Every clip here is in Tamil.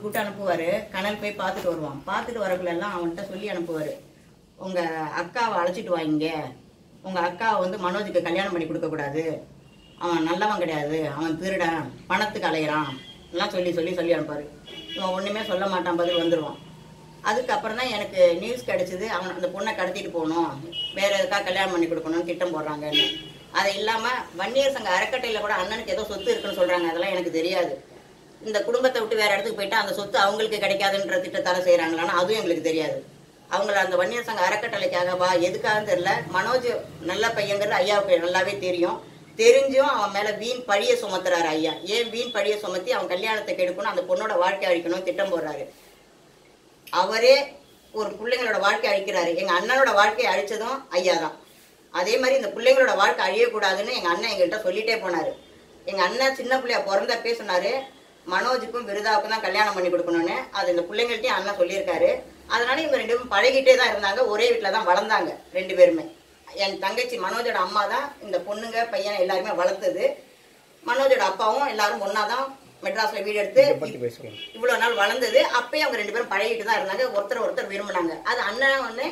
கூப்பிட்டு அனுப்புவார். கனல் போய் பார்த்துட்டு வருவான். பார்த்துட்டு வரக்குள்ளெல்லாம் அவன்கிட்ட சொல்லி அனுப்புவார். உங்கள் அக்காவை அழைச்சிட்டு வாங்க உங்கள் அக்காவை வந்து மனோஜுக்கு கல்யாணம் பண்ணி கொடுக்கக்கூடாது அவன் நல்லவன் கிடையாது. அவன் திருடன். பணத்துக்கு அலையிறான். எல்லாம் சொல்லி சொல்லி சொல்லி அனுப்பார். இவன் ஒன்றுமே சொல்ல மாட்டான். பதில் வந்துடுவான் அதுக்கப்புறம் தான் எனக்கு நியூஸ் கிடைச்சிது. அவன் அந்த பொண்ணை கடத்திட்டு போகணும். வேறு எதுக்காக கல்யாணம் பண்ணி கொடுக்கணும்னு திட்டம் போடுறாங்கன்னு. அது இல்லாமல் வன்னியர் சங்க அறக்கட்டையில் கூட அண்ணனுக்கு ஏதோ சொத்து இருக்குன்னு சொல்கிறாங்க அதெல்லாம் எனக்கு தெரியாது. இந்த குடும்பத்தை விட்டு வேற இடத்துக்கு போயிட்டா அந்த சொத்து அவங்களுக்கு கிடைக்காதுன்ற திட்டத்தால செய்யறாங்களான்னா அதுவும் எங்களுக்கு தெரியாது. அவங்கள அந்த வன்னியர் சங்க அறக்கட்டளைக்காகவா எதுக்காகன்னு தெரியல. மனோஜ் நல்ல பையங்கிறது ஐயாவுக்கு நல்லாவே தெரியும். தெரிஞ்சும் அவன் மேல வீண் பழிய சுமத்துறாரு ஐயா. ஏன் வீண் பழிய சுமத்தி அவன் கல்யாணத்தை கெடுக்கணும் அந்த பொண்ணோட வாழ்க்கை அழிக்கணும் திட்டம் போடுறாரு. அவரே ஒரு பிள்ளைங்களோட வாழ்க்கை அழிக்கிறாரு. எங்க அண்ணனோட வாழ்க்கையை அழிச்சதும் ஐயா தான் அதே மாதிரி இந்த பிள்ளைங்களோட வாழ்க்கை அழியக்கூடாதுன்னு எங்க அண்ணன் எங்கள்கிட்ட சொல்லிட்டே போனாரு. எங்க அண்ணன் சின்ன பிள்ளைய பிறந்தப்பே சொன்னாரு மனோஜுக்கும் விருதாவுக்கும் தான் கல்யாணம் பண்ணி கொடுக்கணும்னு அது இந்த பிள்ளைங்கள்ட்டையும் அண்ணன் சொல்லியிருக்காரு. அதனால இவங்க ரெண்டு பேரும் பழகிட்டே தான் இருந்தாங்க. ஒரே வீட்டில் தான் வளர்ந்தாங்க ரெண்டு பேருமே. என் தங்கச்சி மனோஜோட அம்மா தான் இந்த பொண்ணுங்க பையனை எல்லாருமே வளர்த்தது. மனோஜோட அப்பாவும் எல்லாரும் ஒண்ணா தான் மெட்ராஸ்ல வீடு எடுத்து இவ்வளவு நாள் வளர்ந்தது. அப்பயே அவங்க ரெண்டு பேரும் பழகிட்டு தான் இருந்தாங்க. ஒருத்தர் ஒருத்தர் விரும்பினாங்க. அது அண்ணன் வந்து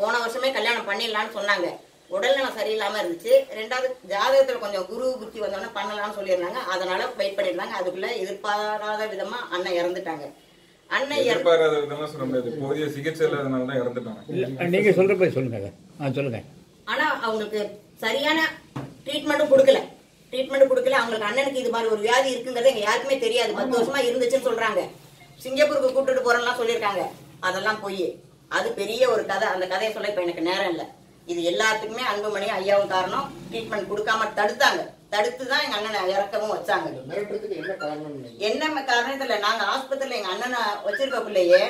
போன வருஷமே கல்யாணம் பண்ணிடலாம்னு சொன்னாங்க. உடல்நலம் சரியில்லாம இருந்துச்சு. ரெண்டாவது ஜாதகத்துல கொஞ்சம் குரு புத்தி வந்தோடனே பண்ணலாம்னு சொல்லியிருந்தாங்க. அதனால வெயிட் பண்ணிருந்தாங்க அதுக்குள்ள எதிர்பாராத விதமா அண்ணன் இறந்துட்டாங்க. அண்ணன் எதிர்பாராத விதம்லாம் சொல்ல முடியாது. போதிய சிகிச்சை இல்லாதனால தான் இறந்துட்டாங்க. இல்ல, நீங்க சொல்றப்ப சொல்லுங்க ஆ சொல்லுங்க. ஆனா அவங்களுக்கு சரியான ட்ரீட்மெண்ட்டும் கொடுக்கல. ட்ரீட்மெண்ட் கொடுக்கல. அவங்களுக்கு அண்ணனுக்கு இது மாதிரி ஒரு வியாதி இருக்குங்கிறது எங்க யாருக்குமே தெரியாது. பத்து வருஷமா இருந்துச்சுன்னு சொல்றாங்க. சிங்கப்பூருக்கு கூட்டிட்டு போறேன்லாம் சொல்லியிருக்காங்க. அதெல்லாம் போய். அது பெரிய ஒரு கதை. அந்த கதையை சொல்ல இப்ப எனக்கு நேரம் இல்ல. இது எல்லாத்துக்குமே அன்புமணி ஐயாவும் காரணம். ட்ரீட்மெண்ட் கொடுக்காம தடுத்தாங்க. தடுத்து தான் எங்க அண்ணனை இறக்கவும் வச்சாங்க. என்ன காரணம் காரணத்துல நாங்க ஆஸ்பத்திரியில எங்க அண்ணனை வச்சிருக்கக்குள்ளேயே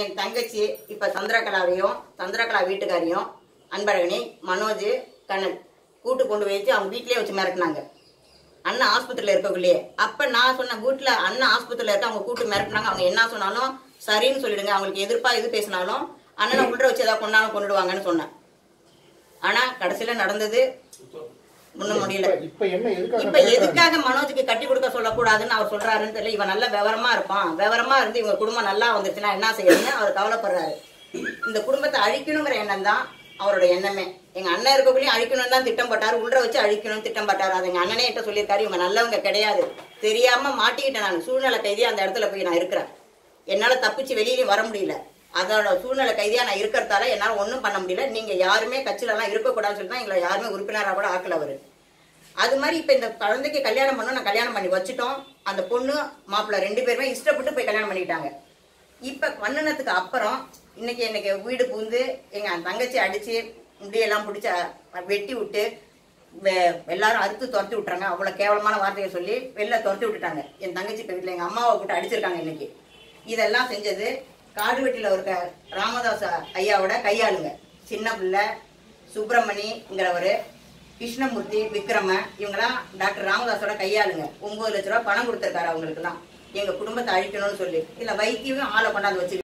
என் தங்கச்சி இப்ப சந்திரகலாவையும் சந்திரகலா வீட்டுக்காரையும் அன்பழகனி மனோஜ் கண்ணன் கூட்டு கொண்டு வச்சு அவங்க வீட்லயே வச்சு மிரட்டினாங்க. அண்ணன் ஆஸ்பத்திரியில இருக்கக்குள்ளேயே அப்ப நான் சொன்ன வீட்டுல அண்ணன் ஆஸ்பத்திரியில இருக்க அவங்க கூட்டு மிரட்டினாங்க. அவங்க என்ன சொன்னாலும் சரின்னு சொல்லிடுங்க. அவங்களுக்கு எதிர்ப்பா எது பேசினாலும் அண்ணனை உள்ள வச்சு ஏதாவது கொண்டாலும் கொண்டுடுவாங்கன்னு சொன்னேன். ஆனா கடைசியில நடந்தது ஒண்ணும் முடியல. இப்ப எதுக்காக மனோஜுக்கு கட்டி கொடுக்க சொல்லக்கூடாதுன்னு அவர் சொல்றாருன்னு தெரியல. இவன் நல்ல விவரமா இருப்பான். விவரமா இருந்து இவங்க குடும்பம் நல்லா வந்துருச்சுன்னா என்ன செய்யணும்னு அவர் கவலைப்படுறாரு. இந்த குடும்பத்தை அழிக்கணுங்கிற எண்ணம் தான் அவரோட எண்ணமே. எங்க அண்ணன் இருக்கக்குள்ளேயும் அழிக்கணும் தான் திட்டம் போட்டாரு. உள்ள வச்சு அழிக்கணும்னு திட்டம் போட்டாரு. அது எங்க அண்ணனே கிட்ட சொல்லியிருக்காரு. இவங்க நல்லவங்க கிடையாது. தெரியாம மாட்டிக்கிட்டேன் நான். சூழ்நிலை கைதியா அந்த இடத்துல போய் நான் இருக்கிறேன். என்னால தப்பிச்சு வெளியிலயும் வர முடியல. அதோட சூழ்நிலை கைதியா நான் இருக்கிறதால என்னால ஒன்றும் பண்ண முடியல. நீங்க யாருமே கட்சியில எல்லாம் இருக்கக்கூடாதுன்னு சொல்லி தான் எங்களை யாருமே உறுப்பினரா கூட ஆக்கல அது மாதிரி இப்ப இந்த குழந்தைக்கு கல்யாணம் பண்ணோம் நான் கல்யாணம் பண்ணி வச்சுட்டோம். அந்த பொண்ணு மாப்பிள்ளை ரெண்டு பேருமே இஷ்டப்பட்டு போய் கல்யாணம் பண்ணிட்டாங்க. இப்ப பண்ணுனதுக்கு அப்புறம் இன்னைக்கு எனக்கு வீடு பூந்து எங்க தங்கச்சி அடிச்சு முடியெல்லாம் பிடிச்ச வெட்டி விட்டு எல்லாரும் அறுத்து துரத்தி விட்டுறாங்க. அவ்வளவு கேவலமான வார்த்தையை சொல்லி வெளில துரத்தி விட்டுட்டாங்க. என் தங்கச்சி இப்ப வீட்டுல எங்க அம்மாவை போட்டு அடிச்சிருக்காங்க இன்னைக்கு. இதெல்லாம் செஞ்சது காடுவெட்டியில இருக்க ராமதாஸ் ஐயாவோட கையாளுங்க. சின்ன பிள்ளை சுப்பிரமணிங்கிறவரு கிருஷ்ணமூர்த்தி விக்ரம இவங்கெல்லாம் டாக்டர் ராமதாஸோட கையாளுங்க. ஒன்பது லட்ச ரூபா பணம் கொடுத்துருக்காரு அவங்களுக்குலாம் எங்க குடும்பத்தை அழிக்கணும்னு சொல்லி. இல்ல வைத்தியம் ஆளை கொண்டாந்து வச்சு